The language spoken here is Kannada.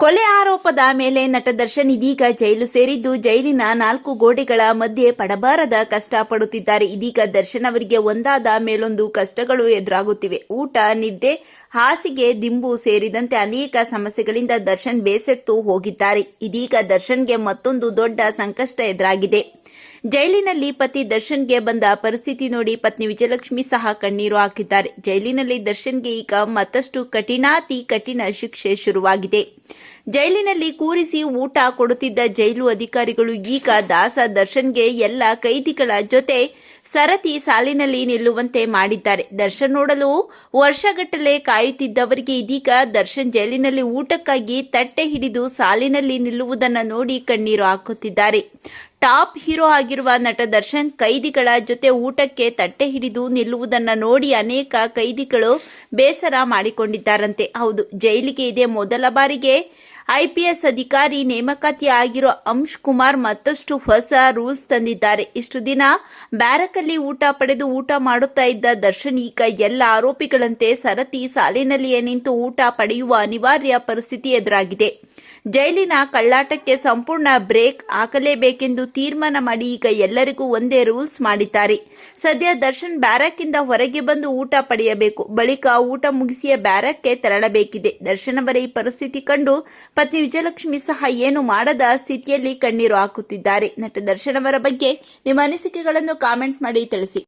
ಕೊಲೆ ಆರೋಪದ ಮೇಲೆ ನಟ ದರ್ಶನ್ ಇದೀಗ ಜೈಲು ಸೇರಿದ್ದು, ಜೈಲಿನ ನಾಲ್ಕು ಗೋಡೆಗಳ ಮಧ್ಯೆ ಪಡಬಾರದ ಕಷ್ಟ ಪಡುತ್ತಿದ್ದಾರೆ. ಇದೀಗ ದರ್ಶನ್ ಅವರಿಗೆ ಒಂದಾದ ಮೇಲೊಂದು ಕಷ್ಟಗಳು ಎದುರಾಗುತ್ತಿವೆ. ಊಟ, ನಿದ್ದೆ, ಹಾಸಿಗೆ, ದಿಂಬು ಸೇರಿದಂತೆ ಅನೇಕ ಸಮಸ್ಯೆಗಳಿಂದ ದರ್ಶನ್ ಬೇಸತ್ತು ಹೋಗಿದ್ದಾರೆ. ಇದೀಗ ದರ್ಶನ್ಗೆ ಮತ್ತೊಂದು ದೊಡ್ಡ ಸಂಕಷ್ಟ ಎದುರಾಗಿದೆ. ಜೈಲಿನಲ್ಲಿ ಪತಿ ದರ್ಶನ್ಗೆ ಬಂದ ಪರಿಸ್ಥಿತಿ ನೋಡಿ ಪತ್ನಿ ವಿಜಯಲಕ್ಷ್ಮಿ ಸಹ ಕಣ್ಣೀರು ಹಾಕಿದ್ದಾರೆ. ಜೈಲಿನಲ್ಲಿ ದರ್ಶನ್ಗೆ ಈಗ ಮತ್ತಷ್ಟು ಕಠಿಣಾತಿ ಕಠಿಣ ಶಿಕ್ಷೆ ಶುರುವಾಗಿದೆ. ಜೈಲಿನಲ್ಲಿ ಕೂರಿಸಿ ಊಟ ಕೊಡುತ್ತಿದ್ದ ಜೈಲು ಅಧಿಕಾರಿಗಳು ಈಗ ದಾಸ ದರ್ಶನ್ಗೆ ಎಲ್ಲ ಕೈದಿಗಳ ಜೊತೆ ಸರತಿ ಸಾಲಿನಲ್ಲಿ ನಿಲ್ಲುವಂತೆ ಮಾಡಿದ್ದಾರೆ. ದರ್ಶನ್ ನೋಡಲು ವರ್ಷಗಟ್ಟಲೆ ಕಾಯುತ್ತಿದ್ದವರಿಗೆ ಇದೀಗ ದರ್ಶನ್ ಜೈಲಿನಲ್ಲಿ ಊಟಕ್ಕಾಗಿ ತಟ್ಟೆ ಹಿಡಿದು ಸಾಲಿನಲ್ಲಿ ನಿಲ್ಲುವುದನ್ನು ನೋಡಿ ಕಣ್ಣೀರು ಹಾಕುತ್ತಿದ್ದಾರೆ. ಟಾಪ್ ಹೀರೋ ಆಗಿರುವ ನಟ ದರ್ಶನ್ ಕೈದಿಗಳ ಜೊತೆ ಊಟಕ್ಕೆ ತಟ್ಟೆ ಹಿಡಿದು ನಿಲ್ಲುವುದನ್ನು ನೋಡಿ ಅನೇಕ ಕೈದಿಗಳು ಬೇಸರ ಮಾಡಿಕೊಂಡಿದ್ದಾರಂತೆ. ಹೌದು, ಜೈಲಿಗೆ ಇದೇ ಮೊದಲ ಬಾರಿಗೆ ಐಪಿಎಸ್ ಅಧಿಕಾರಿ ನೇಮಕಾತಿ ಆಗಿರೋ ಅಂಶ್ ಕುಮಾರ್ ಮತ್ತಷ್ಟು ಹೊಸ ರೂಲ್ಸ್ ತಂದಿದ್ದಾರೆ. ಇಷ್ಟು ದಿನ ಬ್ಯಾರಕಲ್ಲಿ ಊಟ ಪಡೆದು ಊಟ ಮಾಡುತ್ತಾ ಇದ್ದ ದರ್ಶನ್ ಈಗ ಎಲ್ಲ ಆರೋಪಿಗಳಂತೆ ಸರತಿ ಸಾಲಿನಲ್ಲಿಯೇ ನಿಂತು ಊಟ ಪಡೆಯುವ ಅನಿವಾರ್ಯ ಪರಿಸ್ಥಿತಿ ಎದುರಾಗಿದೆ. ಜೈಲಿನ ಕಳ್ಳಾಟಕ್ಕೆ ಸಂಪೂರ್ಣ ಬ್ರೇಕ್ ಹಾಕಲೇಬೇಕೆಂದು ತೀರ್ಮಾನ ಮಾಡಿ ಈಗ ಎಲ್ಲರಿಗೂ ಒಂದೇ ರೂಲ್ಸ್ ಮಾಡಿದ್ದಾರೆ. ಸದ್ಯ ದರ್ಶನ್ ಬ್ಯಾರಕ್ಕಿಂದ ಹೊರಗೆ ಬಂದು ಊಟ ಪಡೆಯಬೇಕು. ಬಳಿಕ ಊಟ ಮುಗಿಸಿಯ ಬ್ಯಾರಕ್ಗೆ ತೆರಳಬೇಕಿದೆ. ದರ್ಶನ್ ಅವರ ಈ ಪರಿಸ್ಥಿತಿ ಕಂಡು ಪತ್ನಿ ವಿಜಯಲಕ್ಷ್ಮಿ ಸಹ ಏನು ಮಾಡದ ಸ್ಥಿತಿಯಲ್ಲಿ ಕಣ್ಣೀರು ಹಾಕುತ್ತಿದ್ದಾರೆ. ನಟ ದರ್ಶನ್ ಅವರ ಬಗ್ಗೆ ನಿಮ್ಮ ಅನಿಸಿಕೆಗಳನ್ನು ಕಾಮೆಂಟ್ ಮಾಡಿ ತಿಳಿಸಿ.